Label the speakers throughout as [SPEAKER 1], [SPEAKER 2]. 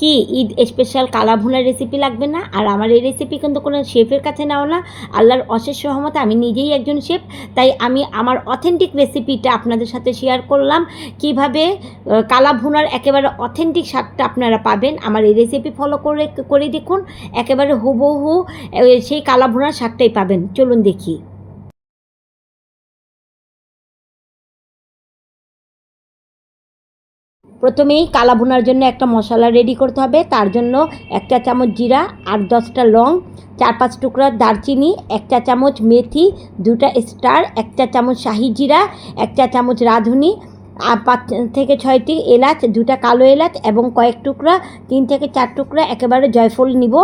[SPEAKER 1] কি ঈদ স্পেশাল কালা ভুনার রেসিপি লাগবে না? আর আমার এই রেসিপি কিন্তু কোনো শেফের কাছে নাও না। আল্লাহর অশেষ সহমতে আমি নিজেই একজন শেফ তাই আমি আমার অথেন্টিক রেসিপিটা আপনাদের সাথে শেয়ার করলাম। কীভাবে কালা ভুনার একেবারে অথেন্টিক স্বাদটা আপনারা পাবেন, আমার এই রেসিপি ফলো করে করে দেখুন। একেবারে হুবহু সেই কালা ভুনার স্বাদটাই পাবেন। চলুন দেখি। প্রথমেই কালা ভুনার জন্য একটা মশলা রেডি করতে হবে। তার জন্য একটা চামচ জিরা, আট দশটা লং, চার পাঁচ টুকরা দারচিনি একটা চামচ মেথি, দুটা স্টার একটা চামচ শাহি জিরা একটা চামচ রাঁধুনি পাঁচ থেকে ছয়টি এলাচ, দুটা কালো এলাচ এবং কয়েক টুকরা, তিন থেকে চার টুকরা একেবারে জয়ফল নিব।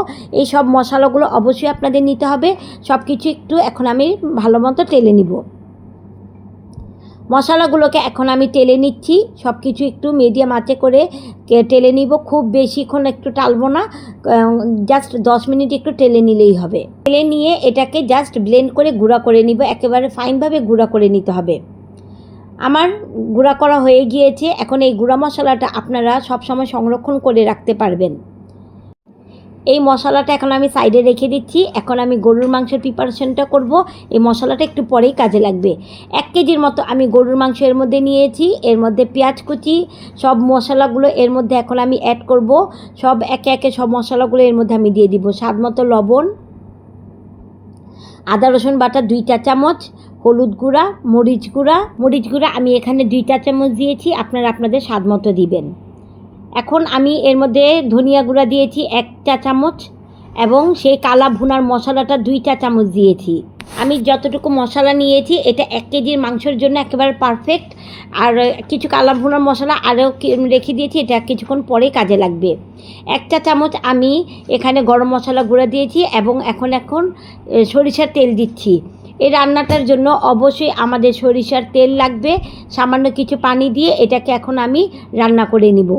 [SPEAKER 1] এই সব মশলাগুলো অবশ্যই আপনাদের নিতে হবে। সব কিছু একটু এখন আমি ভালো মতো টেলে নিব। মশলাগুলোকে এখন আমি টেলে নিচ্ছি। সব কিছু একটু মিডিয়াম আঁচে করে টেলে নিব। খুব বেশিক্ষণ একটু টালবো না। জাস্ট দশ মিনিট একটু টেলে নিলেই হবে। টেলে নিয়ে এটাকে জাস্ট ব্লেন্ড করে গুঁড়া করে নিব। একেবারে ফাইনভাবে গুঁড়া করে নিতে হবে। আমার গুঁড়া করা হয়ে গিয়েছে। এখন এই গুঁড়া মশলাটা আপনারা সবসময় সংরক্ষণ করে রাখতে পারবেন। এই মশলাটা এখন আমি সাইডে রেখে দিচ্ছি। এখন আমি গরুর মাংসের প্রিপারেশনটা করব। এই মশলাটা একটু পরেই কাজে লাগবে। এক কেজির মতো আমি গরুর মাংস এর মধ্যে নিয়েছি। এর মধ্যে পেঁয়াজ কুচি, সব মশলাগুলো এর মধ্যে এখন আমি অ্যাড করব। সব একে একে সব মশলাগুলো এর মধ্যে আমি দিয়ে দিব। স্বাদ মতো লবণ, আদা, রসুন বাটা, দুই চা চামচ, হলুদ গুঁড়া, মরিচ গুঁড়া। মরিচ গুঁড়া আমি এখানে দুই চা চামচ দিয়েছি। আপনারা আপনাদের স্বাদ মতো দিবেন। এখন আমি এর মধ্যে ধনিয়া গুঁড়া দিয়েছি এক চা চামচ এবং সেই কালা ভুনার মশলাটা দুই চা চামচ দিয়েছি। আমি যতটুকু মশলা নিয়েছি, এটা এক কেজির মাংসের জন্য একেবারে পারফেক্ট আর কিছু কালা ভুনার মশলা আরও রেখে দিয়েছি, এটা কিছুক্ষণ পরে কাজে লাগবে। এক চা চামচ আমি এখানে গরম মশলা গুঁড়া দিয়েছি এবং এখন এখন সরিষার তেল দিচ্ছি। এই রান্নাটার জন্য অবশ্যই আমাদের সরিষার তেল লাগবে। সামান্য কিছু পানি দিয়ে এটাকে এখন আমি রান্না করে নিব।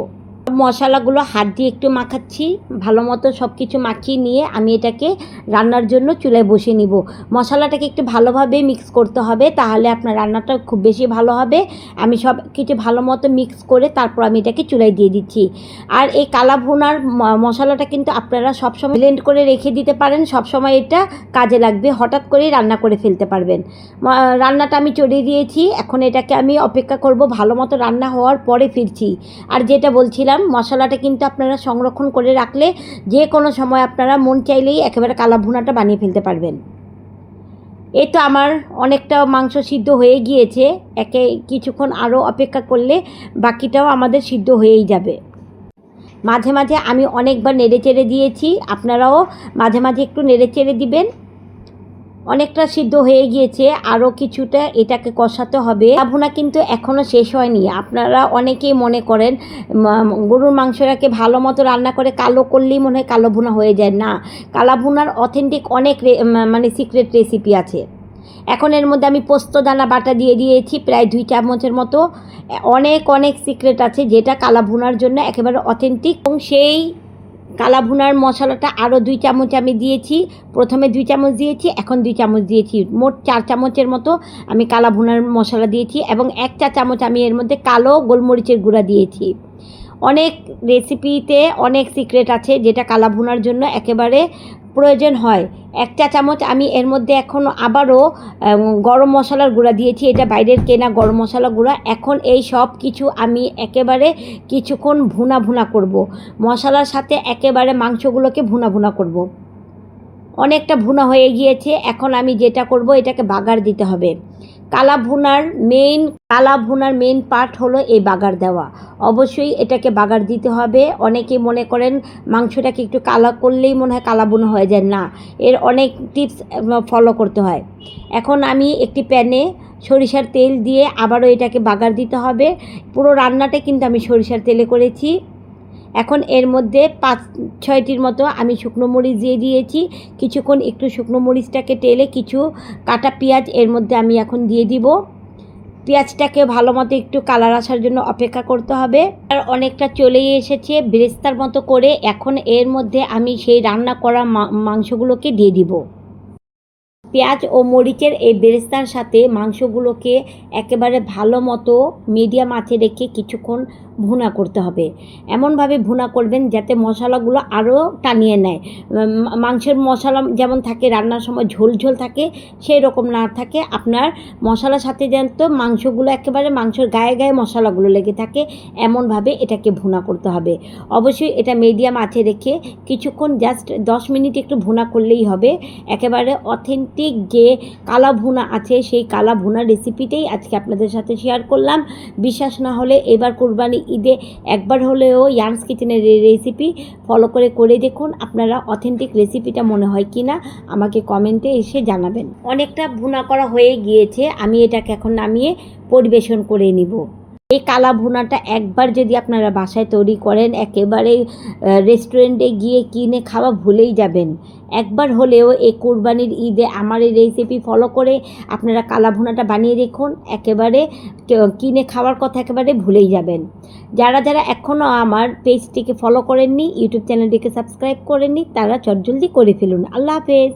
[SPEAKER 1] মশলাগুলো হাত দিয়ে একটু মাখাচ্ছি, ভালো মতো সব কিছু মাখিয়ে নিয়ে আমি এটাকে রান্নার জন্য চুলায় বসিয়ে নিব। মশলাটাকে একটু ভালোভাবে মিক্স করতে হবে, তাহলে আপনার রান্নাটা খুব বেশি ভালো হবে। আমি সব কিছু ভালো মতো মিক্স করে তারপর আমি এটাকে চুলায় দিয়ে দিচ্ছি। আর এই কালা ভুনার মশলাটা কিন্তু আপনারা সবসময় ব্লেন্ড করে রেখে দিতে পারেন, সবসময় এটা কাজে লাগবে, হঠাৎ করেই রান্না করে ফেলতে পারবেন। রান্নাটা আমি চড়িয়ে দিয়েছি, এখন এটাকে আমি অপেক্ষা করব, ভালো মতো রান্না হওয়ার পরে ফিরছি। আর যেটা বলছিলাম মশলাটা কিন্তু আপনারা সংরক্ষণ করে রাখলে যে কোনো সময় আপনারা মন চাইলেই একেবারে কালা ভুনাটা বানিয়ে ফেলতে পারবেন। এই তো আমার অনেকটা মাংস সিদ্ধ হয়ে গিয়েছে, একে কিছুক্ষণ আরও অপেক্ষা করলে বাকিটাও আমাদের সিদ্ধ হয়েই যাবে। মাঝে মাঝে আমি অনেকবার নেড়ে চেড়ে দিয়েছি, আপনারাও মাঝে মাঝে একটু নেড়ে চেড়ে দিবেন। অনেকটা সিদ্ধ হয়ে গিয়েছে আরও কিছুটা এটাকে কষাতে হবে। ভুনা কিন্তু এখনও শেষ হয়নি। আপনারা অনেকেই মনে করেন গরুর মাংসটাকে ভালো মতো রান্না করে কালো করলেই মনে হয় কালো ভুনা হয়ে যায়। না, কালা ভুনার অথেন্টিক অনেক মানে সিক্রেট রেসিপি আছে। এখন এর মধ্যে আমি পোস্ত, দানা, বাটা দিয়ে দিয়েছি, প্রায় দুই চামচের মতো। অনেক অনেক সিক্রেট আছে যেটা কালা ভুনার জন্য একেবারে অথেন্টিক এবং সেই কালা ভুনার মশলাটা আরও দুই চামচ আমি দিয়েছি। প্রথমে দুই চামচ দিয়েছি, এখন দুই চামচ দিয়েছি। মোট চার চামচের মতো আমি কালা ভুনার মশলা দিয়েছি এবং এক চা চামচ আমি এর মধ্যে কালো গোলমরিচের গুঁড়া দিয়েছি। অনেক রেসিপিতে অনেক সিক্রেট আছে যেটা কালা ভুনার জন্য একেবারে প্রয়োজন হয়। এক চা চামচ আমি এর মধ্যে এখন আবারও গরম মশলার গুঁড়া দিয়েছি। এটা বাইরের কেনা গরম মশলা গুঁড়া। এখন এই সব কিছু আমি একেবারে কিছুক্ষণ ভুনা ভুনা করব। মশলার সাথে একেবারে মাংসগুলোকে ভুনা ভুনা করব। অনেকটা ভুনা হয়ে গিয়েছে। এখন আমি যেটা করব, এটাকে বাগার দিতে হবে। কালা ভুনার মেইন কালা ভুনার মেইন পার্ট হলো এই বাগার দেওয়া। অবশ্যই এটাকে বাগার দিতে হবে। অনেকে মনে করেন মাংসটাকে একটু কালা করলেই মনে হয় কালা ভুনা হয়ে যায়। না, এর অনেক টিপস ফলো করতে হয়। এখন আমি একটি প্যানে সরিষার তেল দিয়ে আবারও এটাকে বাগার দিতে হবে। পুরো রান্নাটা কিন্তু আমি সরিষার তেলে করেছি। এখন এর মধ্যে পাঁচ, ছয়টির মতো আমি শুকনো মরিচ দিয়ে দিয়েছি। কিছুক্ষণ একটু শুকনো মরিচটাকে টেলে কিছু কাটা পেঁয়াজ এর মধ্যে আমি এখন দিয়ে দিব। পেঁয়াজটাকে ভালো মতো একটু কালার আসার জন্য অপেক্ষা করতে হবে। আর অনেকটা চলেই এসেছে বেরেস্তার মতো করে। এখন এর মধ্যে আমি সেই রান্না করা মাংসগুলোকে দিয়ে দিব। পেঁয়াজ ও মরিচের এই বেরেস্তার সাথে মাংসগুলোকে একেবারে ভালো মতো মিডিয়াম আঁচে রেখে কিছুক্ষণ ভুনা করতে হবে। এমনভাবে ভুনা করবেন যাতে মশলাগুলো আরও টানিয়ে নেয়। মাংসের মশলা যেমন থাকে, রান্নার সময় ঝোল ঝোল থাকে, সেই রকম না থাকে। আপনার মশলার সাথে যেন তো মাংসগুলো একেবারে মাংসের গায়ে গায়ে মশলাগুলো লেগে থাকে, এমনভাবে এটাকে ভুনা করতে হবে। অবশ্যই এটা মিডিয়াম আছে রেখে কিছুক্ষণ জাস্ট দশ মিনিট একটু ভুনা করলেই হবে। একেবারে অথেন্টিক যে কালা ভুনা আছে, সেই কালা ভুনা রেসিপিটাই আজকে আপনাদের সাথে শেয়ার করলাম। বিশ্বাস না হলে এবার কোরবানি ঈদে একবার হলেও ইয়ান্স কিচেনের রেসিপি ফলো করে করে দেখুন আপনারা অথেন্টিক রেসিপিটা মনে হয় কি না আমাকে কমেন্টে এসে জানাবেন। অনেকটা ভুনা করা হয়ে গিয়েছে, আমি এটাকে এখন নামিয়ে পরিবেশন করে নিব। এই কালা ভুনাটা একবার যদি আপনারা বাসায় তৈরি করেন, একেবারে রেস্টুরেন্টে গিয়ে কিনে খাওয়া ভুলেই যাবেন। একবার হলেও এই কোরবানির ঈদে আমার এই রেসিপি ফলো করে আপনারা কালা ভুনাটা বানিয়ে দেখুন, একেবারে কিনে খাওয়ার কথা একেবারে ভুলেই যাবেন। যারা যারা এখনও আমার পেজটিকে ফলো করেননি ইউটিউব চ্যানেলটিকে সাবস্ক্রাইব করেননি, তারা চটজলদি করে ফেলুন। আল্লাহ হাফেজ।